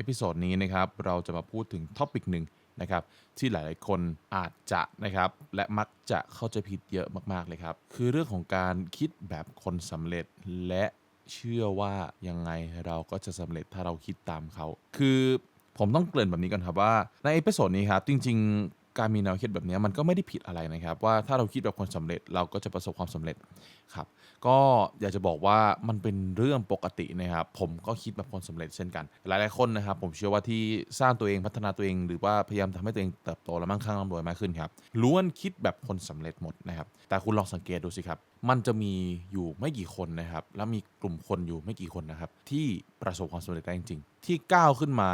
เอพิโซดนี้นะครับเราจะมาพูดถึงท็อปิกหนึ่งนะครับที่หลายๆคนอาจจะนะครับและมักจะเข้าใจผิดเยอะมากๆเลยครับ คือเรื่องของการคิดแบบคนสำเร็จและเชื่อว่ายังไงเราก็จะสำเร็จถ้าเราคิดตามเขา คือผมต้องเกริ่นแบบนี้ก่อนครับว่าในเอพิโซดนี้ครับจริง ๆ การมีแนวคิดแบบนี้มันก็ไม่ได้ผิดอะไรนะครับ ว่าถ้าเราคิดแบบคนสำเร็จเราก็จะประสบความสำเร็จครับ ก็อยากจะบอกว่ามันเป็นเรื่องปกตินะครับ ผมก็คิดแบบคนสำเร็จเช่นกัน หลายๆคนนะครับ ผมเชื่อว่าที่สร้างตัวเองพัฒนาตัวเอง หรือว่าพยายามทำให้ตัวเองเติบโตและมั่งคั่งร่ำรวยมากขึ้นครับล้วนคิดแบบคนสำเร็จหมดนะครับ แต่คุณลองสังเกตดูสิครับ มันจะมีอยู่ไม่กี่คนนะครับ แล้วมีกลุ่มคนอยู่ไม่กี่คนนะครับ ที่ประสบความสำเร็จได้จริง ๆ ที่ก้าวขึ้นมา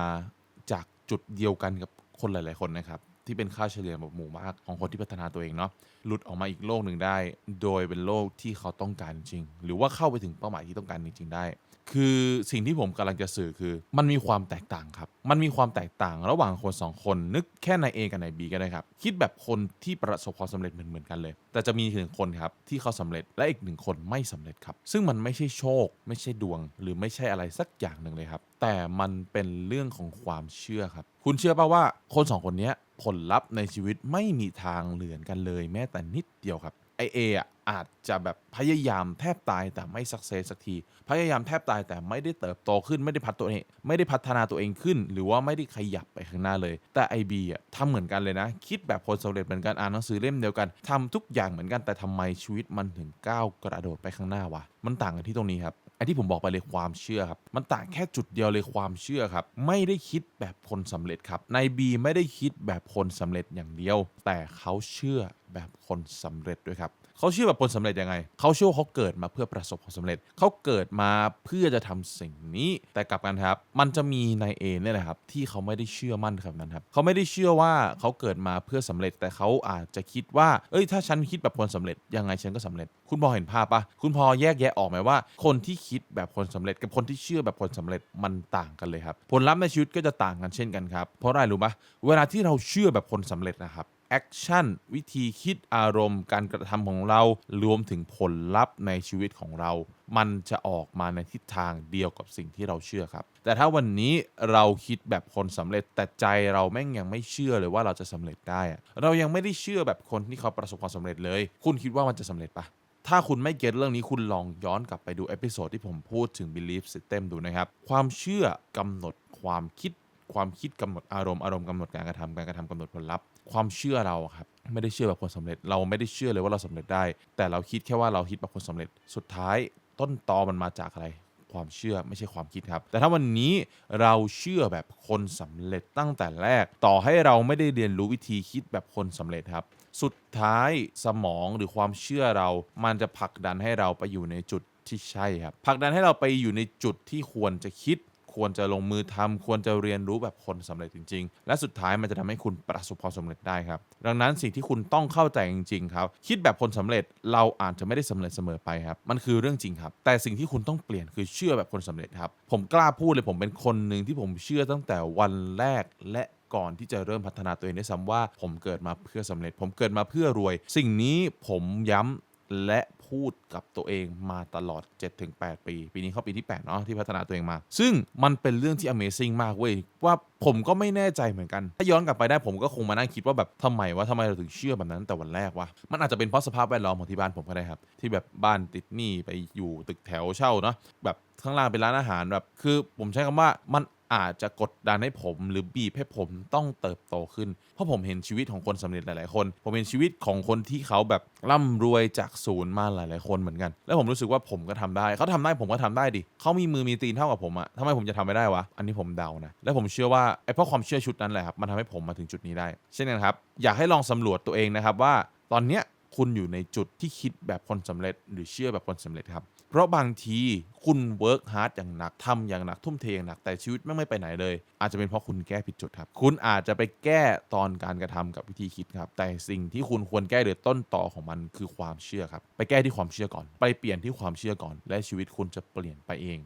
จากจุดเดียวกันกับคนหลาย ๆ คนนะครับ ที่เป็นค่าเฉลี่ยแบบหมู่มากของคนที่พัฒนาตัวเองเนาะหลุดออกมาอีกโลกหนึ่งได้ โดยเป็นโลกที่เขาต้องการจริง หรือว่าเข้าไปถึงเป้าหมายที่ต้องการจริง ๆ ได้ คือสิ่งที่ผมกำลังจะสื่อคือ มันมีความแตกต่างครับ มันมีความแตกต่างระหว่างคนสองคน นึกแค่ใน A กับใน B ก็ได้ครับ คิดแบบคนที่ประสบความสำเร็จเหมือนๆกันเลย แต่จะมีหนึ่งคนครับที่เขาสำเร็จและอีกหนึ่งคนไม่สำเร็จครับ ซึ่งมันไม่ใช่โชค ไม่ใช่ดวง หรือไม่ใช่อะไรสักอย่างหนึ่งเลยครับ แต่มันเป็นเรื่องของความเชื่อครับ คุณเชื่อป่าว่าคนสองคนเนี้ยผลลัพธ์ในชีวิตไม่มีทางเหลือนกันเลย แม้แต่นิดเดียวครับ ไอเออะอาจจะแบบพยายามแทบตายแต่ไม่สักเซสสักที พยายามแทบตายแต่ไม่ได้เติบโตขึ้นไม่ได้พัฒตัวเองไม่ได้พัฒนาตัวเองขึ้น หรือว่าไม่ได้ขยับไปข้างหน้าเลย แต่ไอบีอะทำเหมือนกันเลยนะ คิดแบบคนสำเร็จเหมือนกันอ่านหนังสือเล่มเดียวกันทำทุกอย่างเหมือนกันแต่ทำไมชีวิตมันถึงก้าวกระโดดไปข้างหน้าวะมันต่างกันที่ตรงนี้ครับ ไอ้ที่ผมบอกไปเลยความเชื่อครับ มันต่างแค่จุดเดียวเลยความเชื่อครับ ไม่ได้คิดแบบคนสำเร็จครับนายบีไม่ได้คิดแบบคนสำเร็จอย่างเดียว แต่เขาเชื่อแบบคนสำเร็จด้วยครับ เขาเชื่อแบบคนสำเร็จยังไง เขาเชื่อว่าเขาเกิดมาเพื่อประสบความสำเร็จ เขาเกิดมาเพื่อจะทำสิ่งนี้ แต่กลับกันครับ มันจะมีนายเอเนี่ยแหละครับที่เขาไม่ได้เชื่อมั่นครับนั้นครับ เขาไม่ได้เชื่อว่าเขาเกิดมาเพื่อสำเร็จ แต่เขาอาจจะคิดว่า เอ้ย ถ้าฉันคิดแบบคนสำเร็จ ยังไงฉันก็สำเร็จ คุณพอเห็นภาพปะคุณพอแยกแยะออกไหมว่า คนที่คิดแบบคนสำเร็จ กับคนที่เชื่อแบบคนสำเร็จมันต่างกันเลยครับ ผลลัพธ์ในชีวิตก็จะต่างกันเช่นกันครับ เพราะอะไรรู้ปะเวลาที่เราเชื่อแบบคนสำเร็จนะครับ แอคชั่นวิธีคิดอารมณ์ การกระทำของเรารวมถึงผลลัพธ์ในชีวิตของเรา มันจะออกมาในทิศทางเดียวกับสิ่งที่เราเชื่อครับ แต่ถ้าวันนี้เราคิดแบบคนสำเร็จแต่ใจเราแม่งยังไม่เชื่อเลยว่าเราจะสำเร็จได้ เรายังไม่ได้เชื่อแบบคนที่เขาประสบความสำเร็จเลย คุณคิดว่ามันจะสำเร็จปะถ้าคุณไม่เก็ตเรื่องนี้คุณลองย้อนกลับไปดูเอพิโซดที่ผมพูดถึง belief system ดูนะครับ ความเชื่อกำหนดความคิด ความคิดกำหนดอารมณ์ อารมณ์กำหนดการกระทำการกระทำกำหนดผลลัพธ์ ความเชื่อเราครับไม่ได้เชื่อแบบคนสำเร็จ เราไม่ได้เชื่อเลยว่าเราสำเร็จได้ แต่เราคิดแค่ว่าเราคิดแบบคนสำเร็จ สุดท้ายต้นตอมันมาจากอะไร ความเชื่อไม่ใช่ความคิดครับ แต่ถ้าวันนี้เราเชื่อแบบคนสำเร็จตั้งแต่แรก ต่อให้เราไม่ได้เรียนรู้วิธีคิดแบบคนสำเร็จครับ สุดท้ายสมองหรือความเชื่อเรา มันจะผลักดันให้เราไปอยู่ในจุดที่ใช่ครับผลักดันให้เราไปอยู่ในจุดที่ควรจะคิด ควรจะลงมือทำควรจะเรียนรู้แบบคนสำเร็จจริง ๆ และสุดท้ายมันจะทำให้คุณประสบความสำเร็จได้ครับ ดังนั้นสิ่งที่คุณต้องเข้าใจจริงๆครับ คิดแบบคนสำเร็จเราอาจจะไม่ได้สำเร็จเสมอไปครับ มันคือเรื่องจริงครับ แต่สิ่งที่คุณต้องเปลี่ยนคือเชื่อแบบคนสำเร็จครับ ผมกล้าพูดเลยผมเป็นคนหนึ่งที่ผมเชื่อตั้งแต่วันแรกและก่อนที่จะเริ่มพัฒนาตัวเองได้วยซ้ำว่า ผมเกิดมาเพื่อสำเร็จ ผมเกิดมาเพื่อรวย สิ่งนี้ผมย้ำและ พูดกับตัวเองมาตลอด 7-8 ปี ปีนี้เข้าปีที่ 8 เนาะที่พัฒนาตัวเองมา ซึ่งมันเป็นเรื่องที่ Amazing มากเว้ย ว่าผมก็ไม่แน่ใจเหมือนกัน ถ้าย้อนกลับไปได้ผมก็คงมานั่งคิดว่าแบบทำไมวะทำไมเราถึงเชื่อแบบนั้นแต่วันแรกวะมันอาจจะเป็นเพราะสภาพแวดล้อมของที่บ้านผมก็ได้ครับ ที่แบบบ้านติดหนี้ไปอยู่ตึกแถวเช่าเนาะแบบข้างล่างเป็นร้านอาหารแบบ คือผมใช้คำว่ามัน อาจจะกดดันให้ผมหรือบีบให้ผมต้องเติบโตขึ้น เพราะผมเห็นชีวิตของคนสำเร็จหลาย ๆ คน ผมเห็นชีวิตของคนที่เขาแบบร่ำรวยจากศูนย์มาหลาย ๆ คนเหมือนกัน แล้วผมรู้สึกว่าผมก็ทำได้ เขาทำได้ผมก็ทำได้ดิเขามีมือมีตีนเท่ากับผมอะทำไมผมจะทำไม่ได้วะ อันนี้ผมเดานะ และผมเชื่อว่าไอ้เพราะความเชื่อชุดนั้นแหละครับมันทำให้ผมมาถึงจุดนี้ได้ เช่นกันครับ อยากให้ลองสำรวจตัวเองนะครับว่า ตอนเนี้ยคุณอยู่ในจุดที่คิดแบบคนสำเร็จ หรือเชื่อแบบคนสำเร็จครับ ราะบางทีคุณเวิร์กฮาร์ดอย่างหนักทำอย่างหนักทุ่มเทอย่างหนักแต่ชีวิตไม่ไม่ไปไหนเลย อาจจะเป็นเพราะคุณแก้ผิดจุดครับ คุณอาจจะไปแก้ตอนการกระทำกับวิธีคิดครับ แต่สิ่งที่คุณควรแก้โดยต้นต่อของมันคือความเชื่อครับ ไปแก้ที่ความเชื่อก่อน ไปเปลี่ยนที่ความเชื่อก่อน และชีวิตคุณจะเปลี่ยนไปเอง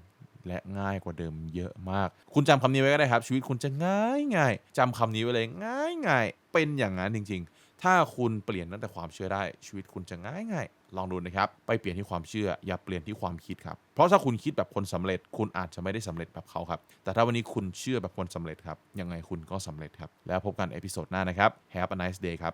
และง่ายกว่าเดิมเยอะมาก คุณจำคำนี้ไว้ก็ได้ครับ ชีวิตคุณจะง่ายง่ายจำคำนี้ไว้เลยง่ายง่ายเป็นอย่างนั้นจริง ๆ ถ้าคุณเปลี่ยนตั้งแต่ความเชื่อได้ชีวิตคุณจะง่ายง่ายลองดูนะครับ ไปเปลี่ยนที่ความเชื่อ อย่าเปลี่ยนที่ความคิดครับ เพราะถ้าคุณคิดแบบคนสำเร็จ คุณอาจจะไม่ได้สำเร็จแบบเขาครับ แต่ถ้าวันนี้คุณเชื่อแบบคนสำเร็จครับ ยังไงคุณก็สำเร็จครับ แล้วพบกันเอพิโซดหน้านะครับ Have a nice day ครับ